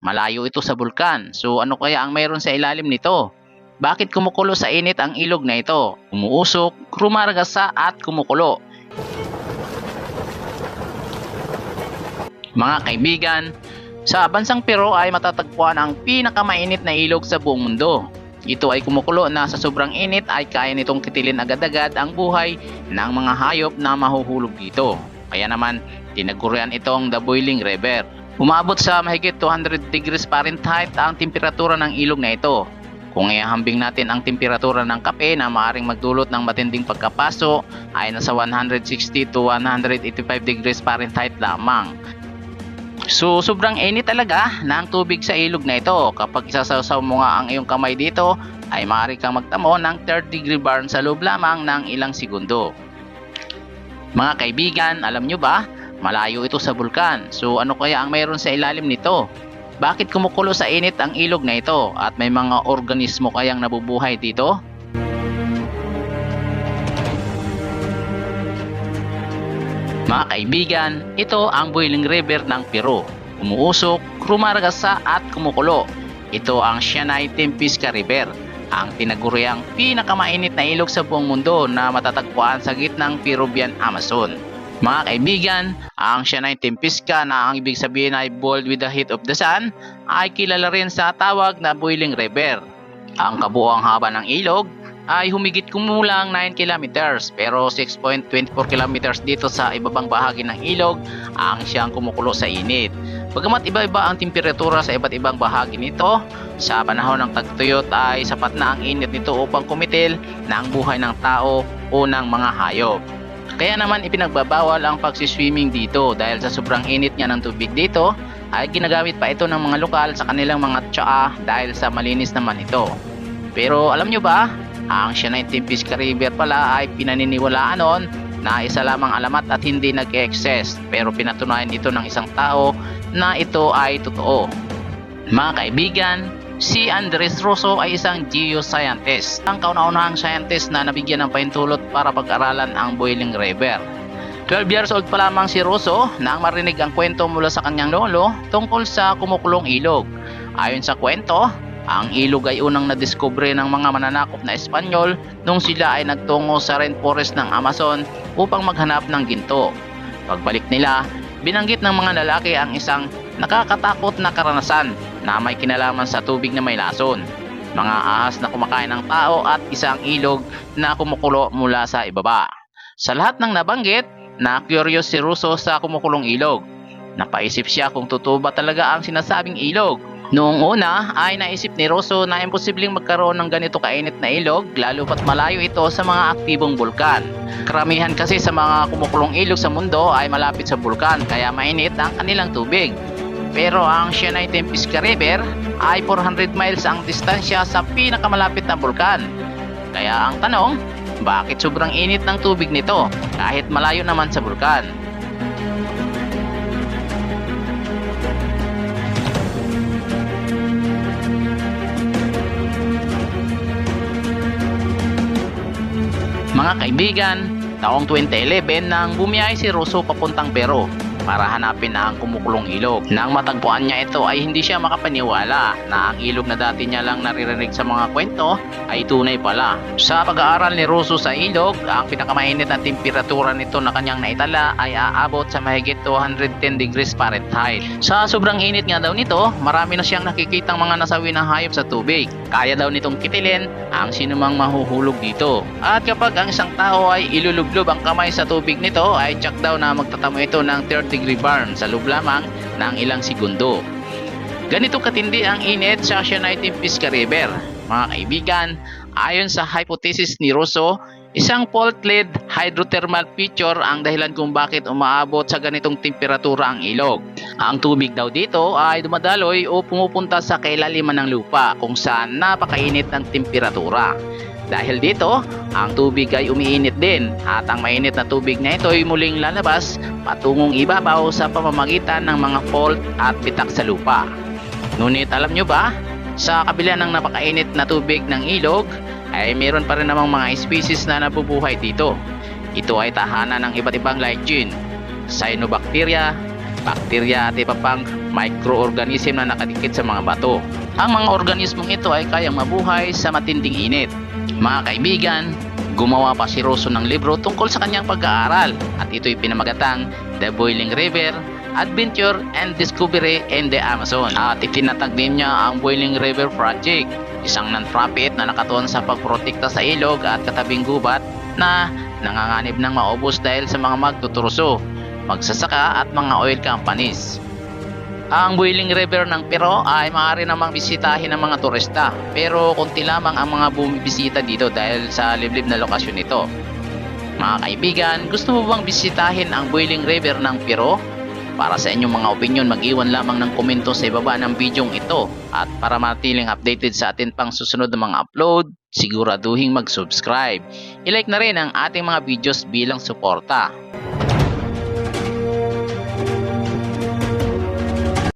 malayo ito sa bulkan. So ano kaya ang mayroon sa ilalim nito? Bakit kumukulo sa init ang ilog na ito? Umuusok, rumaragasa at kumukulo. Mga kaibigan, sa bansang Peru ay matatagpuan ang pinakamainit na ilog sa buong mundo. Ito ay kumukulo na sa sobrang init ay kaya nitong kitilin agad-agad ang buhay ng mga hayop na mahuhulog dito. Kaya naman, tinagurian itong The Boiling River. Umabot sa mahigit 200 degrees Fahrenheit ang temperatura ng ilog na ito. Kung ihahambing natin ang temperatura ng kape na maaring magdulot ng matinding pagkapaso ay nasa 160 to 185 degrees Fahrenheit lamang. So sobrang init talaga ng tubig sa ilog na ito. Kapag isasawsaw mo nga ang iyong kamay dito ay maaari kang magtamo ng 3rd degree burn sa loob lamang ng ilang segundo. Mga kaibigan, alam nyo ba? Malayo ito sa bulkan. So ano kaya ang mayroon sa ilalim nito? Bakit kumukulo sa init ang ilog na ito at may mga organismo kayang nabubuhay dito? Mga kaibigan, ito ang Boiling River ng Peru. Umuusok, rumaragasa at kumukulo. Ito ang Sianay Tempisca River, ang tinaguriang pinakamainit na ilog sa buong mundo na matatagpuan sa gitnang Peruvian Amazon. Mga kaibigan, ang Sianay Tempisca na ang ibig sabihin ay boiled with the heat of the sun ay kilala rin sa tawag na Boiling River. Ang kabuoang haba ng ilog ay humigit kumulang 9 kilometers pero 6.24 kilometers dito sa ibabang bahagi ng ilog ang siyang kumukulo sa init. Bagamat iba-iba ang temperatura sa iba't ibang bahagi nito, sa panahon ng tagtuyot ay sapat na ang init nito upang kumitil ang buhay ng tao o ng mga hayop. Kaya naman ipinagbabawal ang pagsiswimming dito dahil sa sobrang init niya ng tubig dito ay ginagamit pa ito ng mga lokal sa kanilang mga tsaa dahil sa malinis naman ito. Pero alam nyo ba, ang Sianay Tempisca River pala ay pinaniniwalaan noon na isa lamang alamat at hindi nag-exist pero pinatunayan ito ng isang tao na ito ay totoo. Mga kaibigan, si Andres Rosso ay isang geoscientist. Ang kauna-unahang scientist na nabigyan ng pahintulot para pag-aralan ang Boiling River. 12 years old pa lamang si Rosso nang marinig ang kwento mula sa kanyang lolo tungkol sa kumukulong ilog. Ayon sa kwento, ang ilog ay unang nadiskubre ng mga mananakop na Espanyol nung sila ay nagtungo sa rainforest ng Amazon upang maghanap ng ginto. Pagbalik nila, binanggit ng mga lalaki ang isang nakakatakot na karanasan na may kinalaman sa tubig na may lason. Mga ahas na kumakain ng tao at isang ilog na kumukulo mula sa ibaba. Sa lahat ng nabanggit, na curious si Russo sa kumukulong ilog. Napaisip siya kung totoo ba talaga ang sinasabing ilog Noong una ay naisip ni Rosso na imposibleng magkaroon ng ganito kainit na ilog lalo pat malayo ito sa mga aktibong bulkan. Karamihan kasi sa mga kumukulong ilog sa mundo ay malapit sa bulkan kaya mainit ang kanilang tubig. Pero ang Sianay Tempisca River ay 400 miles ang distansya sa pinakamalapit na bulkan. Kaya ang tanong, bakit sobrang init ng tubig nito kahit malayo naman sa bulkan? Mga kaibigan, taong 2011 nang bumiyahe si Russo papuntang Peru para hanapin ang kumukulong ilog. Nang matagpuan niya ito ay hindi siya makapaniwala na ang ilog na dati niya lang naririnig sa mga kwento ay tunay pala. Sa pag-aaral ni Russo sa ilog, ang pinakamainit na temperatura nito na kanyang naitala ay aabot sa mahigit 210 degrees Fahrenheit. Sa sobrang init nga daw nito, marami na siyang nakikitang mga nasawi na hayop sa tubig. Kaya daw nitong kitilin ang sinumang mahuhulog dito. At kapag ang isang tao ay ilulublob ang kamay sa tubig nito ay tsak daw na magtatamo ito ng 30 degree burn sa loob lamang ng ilang segundo. Ganito katindi ang init sa Sianay Tempisca River. Mga kaibigan, ayon sa hypothesis ni Rosso, isang fault-led hydrothermal feature ang dahilan kung bakit umaabot sa ganitong temperatura ang ilog. Ang tubig daw dito ay dumadaloy o pumupunta sa kailaliman ng lupa kung saan napakainit ng temperatura. Dahil dito, ang tubig ay umiinit din at ang mainit na tubig na ito ay muling lalabas patungong ibabaw sa pamamagitan ng mga fault at bitak sa lupa. Ngunit alam nyo ba, sa kabila ng napakainit na tubig ng ilog, ay meron pa rin namang mga species na nabubuhay dito. Ito ay tahanan ng iba't ibang lichene, cyanobacteria, bacteria at iba pang microorganism na nakadikit sa mga bato. Ang mga organismong ito ay kayang mabuhay sa matinding init. Mga kaibigan, gumawa pa si Rosso ng libro tungkol sa kanyang pag-aaral at ito'y pinamagatang The Boiling River, Adventure and Discovery in the Amazon. At itinatag din niya ang Boiling River Project, isang non-profit na nakatuon sa pagprotekta sa ilog at katabing gubat na nanganganib ng maubos dahil sa mga magtuturso, magsasaka at mga oil companies. Ang Boiling River ng Pero ay maaari namang bisitahin ng mga turista pero konti lamang ang mga bumibisita dito dahil sa liblib na lokasyon nito. Mga kaibigan, gusto mo bang bisitahin ang Boiling River ng Pero? Para sa inyong mga opinion, mag-iwan lamang ng komento sa ibaba ng bidyong ito. At para matiling updated sa atin pang susunod na mga upload, siguraduhin mag-subscribe. I-like na rin ang ating mga videos bilang suporta.